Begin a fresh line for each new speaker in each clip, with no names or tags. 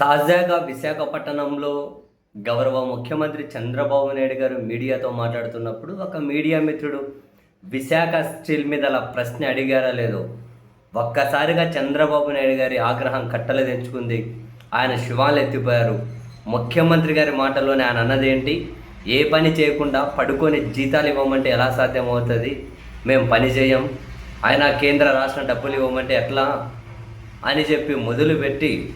తాజాగా విశాఖపట్నంలో గౌరవ ముఖ్యమంత్రి చంద్రబాబు నాయుడు గారు మీడియాతో మాట్లాడుతున్నప్పుడు ఒక మీడియా మిత్రుడు విశాఖ స్టీల్ మీద అలా ప్రశ్న అడిగారా లేదో. ఒక్కసారిగా చంద్రబాబు నాయుడు గారి ఆగ్రహం కట్టలు తెంచుకుంది. ఆయన శివాలు ఎత్తిపోయారు. ముఖ్యమంత్రి గారి మాటల్లోనే ఆయన అన్నదేంటి ఏ పని చేయకుండా పడుకొని జీతాలు ఇవ్వమంటే ఎలా సాధ్యమవుతుంది? మేము పని చేయం. ఆయన కేంద్ర రాష్ట్ర డబ్బులు ఇవ్వమంటే ఎట్లా? అని చెప్పి మొదలుపెట్టి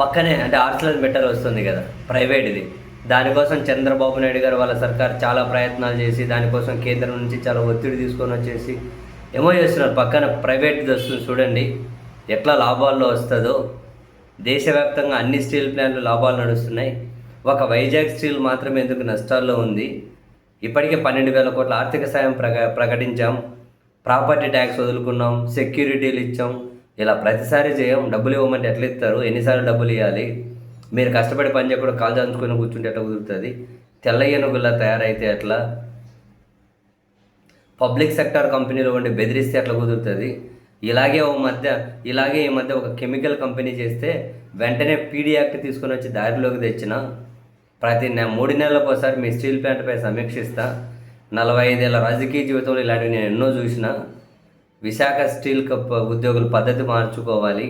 పక్కనే అంటే ఆర్సలర్ మెటల్ వస్తుంది కదా ప్రైవేట్ది దానికోసం చంద్రబాబు నాయుడు గారు వాళ్ళ సర్కార్ చాలా ప్రయత్నాలు చేసి దానికోసం కేంద్రం నుంచి చాలా ఒత్తిడి తీసుకొని వచ్చేసి ఏమో చేస్తున్నారు. పక్కన ప్రైవేట్ది వస్తుంది చూడండి ఎట్లా లాభాల్లో వస్తుందో. దేశవ్యాప్తంగా అన్ని స్టీల్ ప్లాంట్లు లాభాలు నడుస్తున్నాయి. ఒక వైజాగ్ స్టీల్ మాత్రమే ఎందుకు నష్టాల్లో ఉంది? ఇప్పటికే పన్నెండు వేల కోట్ల ఆర్థిక సాయం ప్రక ప్రకటించాం. ప్రాపర్టీ ట్యాక్స్ వదులుకున్నాం. సెక్యూరిటీలు ఇచ్చాం. ఇలా ప్రతిసారి చేయం డబ్బులు ఇవ్వమంటే ఎట్లా ఇస్తారు? ఎన్నిసార్లు డబ్బులు ఇవ్వాలి? మీరు కష్టపడి పని చేయకుండా కాలు చదువుకొని కూర్చుంటే ఎట్లా కుదురుతుంది? తెల్ల ఏనుగులా తయారైతే ఎట్లా? పబ్లిక్ సెక్టర్ కంపెనీలో ఉండి బెదిరిస్తే ఎట్లా కుదురుతుంది? ఇలాగే ఓ మధ్య ఇలాగే ఈ మధ్య ఒక కెమికల్ కంపెనీ చేస్తే వెంటనే పీడీ యాక్ట్ తీసుకొని వచ్చి దారిలోకి తెచ్చిన ప్రతి నె మూడు నెలలకు ఒకసారి మీ స్టీల్ ప్లాంట్పై సమీక్షిస్తా. నలభై ఐదేళ్ళ రాజకీయ జీవితంలో ఇలాంటివి నేను ఎన్నో చూసినా. విశాఖ స్టీల్ కప్ ఉద్యోగులు పద్ధతి మార్చుకోవాలి.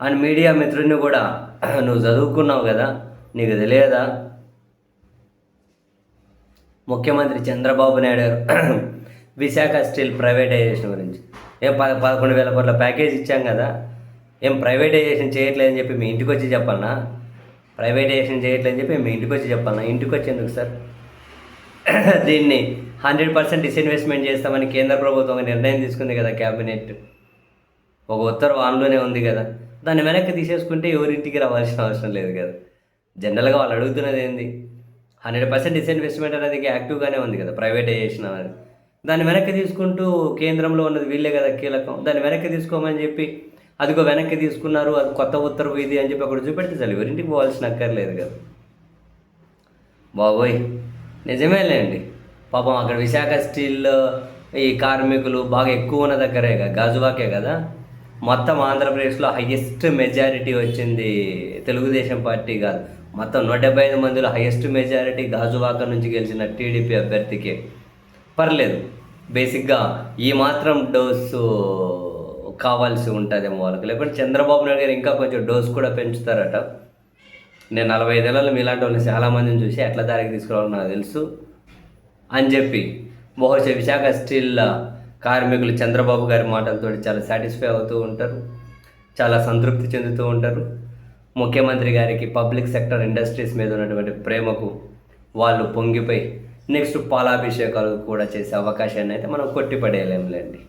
అండ్ మీడియా మిత్రుడిని కూడా నువ్వు చదువుకున్నావు కదా నీకు తెలియదా? ముఖ్యమంత్రి చంద్రబాబు నాయుడు గారు విశాఖ స్టీల్ ప్రైవేటైజేషన్ గురించి. ఏం పద పదకొండు వేల కోట్ల ప్యాకేజ్ ఇచ్చాం కదా ఏం ప్రైవేటైజేషన్ చేయట్లేదని చెప్పి మీ ఇంటికి వచ్చి చెప్పాలనా? ప్రైవేటైజేషన్ చేయట్లేదని చెప్పి మీ ఇంటికి వచ్చి చెప్పాలనా? ఇంటికి వచ్చి ఎందుకు సార్? దీన్ని హండ్రెడ్ పర్సెంట్ డిస్ఇన్వెస్ట్మెంట్ చేస్తామని కేంద్ర ప్రభుత్వం నిర్ణయం తీసుకుంది కదా క్యాబినెట్ ఒక ఉత్తర్వు ఆన్లోనే ఉంది కదా. దాన్ని వెనక్కి తీసేసుకుంటే ఎవరింటికి రావాల్సిన అవసరం లేదు కదా. జనరల్గా వాళ్ళు అడుగుతున్నది ఏంది? హండ్రెడ్ పర్సెంట్ డిస్ఇన్వెస్ట్మెంట్ అనేది యాక్టివ్గానే ఉంది కదా ప్రైవేటైజేషన్ అనేది. దాన్ని వెనక్కి తీసుకుంటూ కేంద్రంలో ఉన్నది వీళ్ళే కదా కీలకం. దాన్ని వెనక్కి తీసుకోమని చెప్పి అదిగో వెనక్కి తీసుకున్నారు అది కొత్త ఉత్తర్వు ఇది అని చెప్పి అక్కడ చూపెడితే చాలు ఎవరింటికి పోవాల్సిన అక్కర్లేదు కదా. బాబోయ్ నిజమేలేండి. పాపం అక్కడ విశాఖ స్టీల్ ఈ కార్మికులు బాగా ఎక్కువ ఉన్న దగ్గరే కదా గాజువాకే కదా. మొత్తం ఆంధ్రప్రదేశ్లో హయ్యెస్ట్ మెజారిటీ వచ్చింది తెలుగుదేశం పార్టీ కాదు. మొత్తం నూట డెబ్బై ఐదు మందిలో హయ్యెస్ట్ మెజారిటీ గాజువాక నుంచి గెలిచిన టీడీపీ అభ్యర్థికి. పర్లేదు బేసిక్గా ఈ మాత్రం డోసు కావాల్సి ఉంటుందేమో వాళ్ళకి. లేకుంటే చంద్రబాబు నాయుడు గారు ఇంకా కొంచెం డోస్ కూడా పెంచుతారట. నేను నలభై ఐదేళ్ళలో మీలాంటి వాళ్ళని చాలామందిని చూసి ఎట్లా దారికి తీసుకురావాలో నాకు తెలుసు. అని చెప్పి బహుశా విశాఖ స్టీల్ కార్మికులు చంద్రబాబు గారి మాటలతో చాలా సాటిస్ఫై అవుతూ ఉంటారు. చాలా సంతృప్తి చెందుతూ ఉంటారు. ముఖ్యమంత్రి గారికి పబ్లిక్ సెక్టర్ ఇండస్ట్రీస్ మీద ఉన్నటువంటి ప్రేమకు వాళ్ళు పొంగిపోయి నెక్స్ట్ పాలాభిషేకాలు కూడా చేసే అవకాశాన్ని అయితే మనం కొట్టిపడేయలేంలేండి